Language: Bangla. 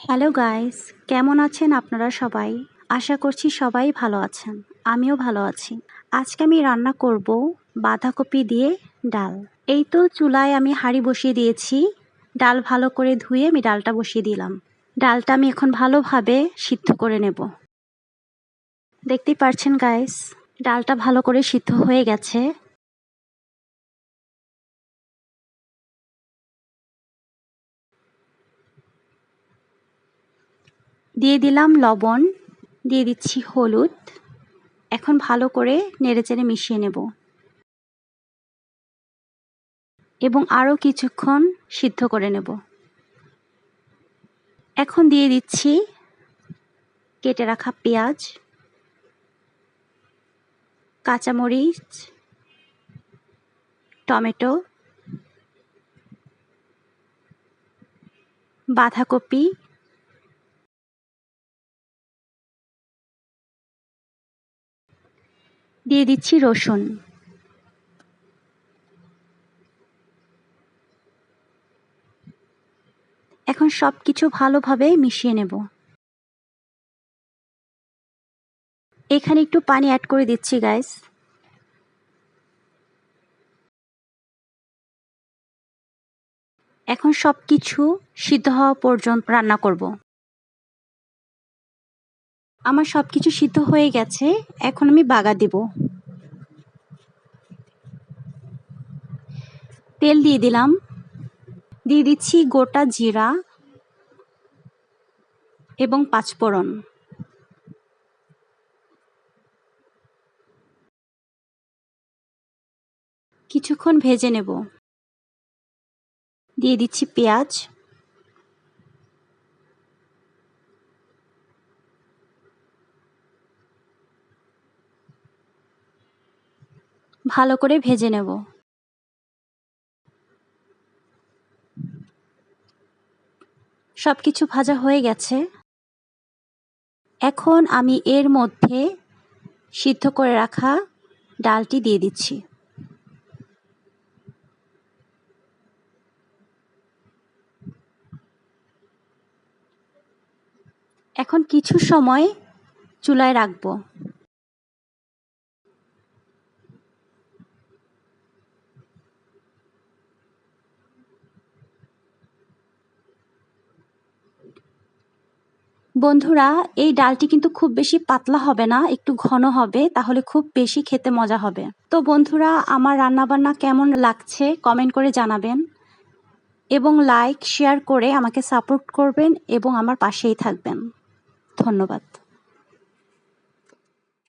হ্যালো গাইস কেমন আছেন আপনারা সবাই? আশা করছি সবাই ভালো আছেন। আমিও ভালো আছি। আজকে আমি রান্না করব বাঁধাকপি দিয়ে ডাল। এই তো চুলায় আমি হাঁড়ি বসিয়ে দিয়েছি। ডাল ভালো করে ধুয়ে আমি ডালটা বসিয়ে দিলাম। ডালটা আমি এখন ভালোভাবে সিদ্ধ করে নেব। দেখতেই পারছেন গাইস ডালটা ভালো করে সিদ্ধ হয়ে গেছে। দিয়ে দিলাম লবণ, দিয়ে দিচ্ছি হলুদ। এখন ভালো করে নেড়েচেড়ে মিশিয়ে নেব। এবং আরও কিছুক্ষণ সিদ্ধ করে নেব। এখন দিয়ে দিচ্ছি কেটে রাখা পেঁয়াজ, কাঁচামরিচ, টমেটো, বাঁধাকপি দিয়ে দিচ্ছি রসুন। এখন সব কিছু ভালোভাবে মিশিয়ে নেব। এখানে একটু পানি অ্যাড করে দিচ্ছি গাইস এখন সব কিছু সিদ্ধ হওয়া পর্যন্ত রান্না করব। আমার সব কিছু সিদ্ধ হয়ে গেছে, এখন আমি বাগা দেব। তেল দিয়ে দিলাম। দিয়ে দিচ্ছি গোটা জিরা এবং পাঁচফোড়ন। কিছুক্ষণ ভেজে নেব। দিয়ে দিচ্ছি পেঁয়াজ। ভালো করে ভেজে নেব। সব কিছু ভাজা হয়ে গেছে। এখন আমি এর মধ্যে সিদ্ধ করে রাখা ডালটি দিয়ে দিচ্ছি। এখন কিছু সময় চুলায় রাখব। বন্ধুরা, এই ডালটি কিন্তু খুব বেশি পাতলা হবে না, একটু ঘন হবে, তাহলে খুব বেশি খেতে মজা হবে। তো বন্ধুরা, আমার রান্নাবান্না কেমন লাগছে কমেন্ট করে জানাবেন এবং লাইক, শেয়ার করে আমাকে সাপোর্ট করবেন এবং আমার পাশেই থাকবেন। ধন্যবাদ।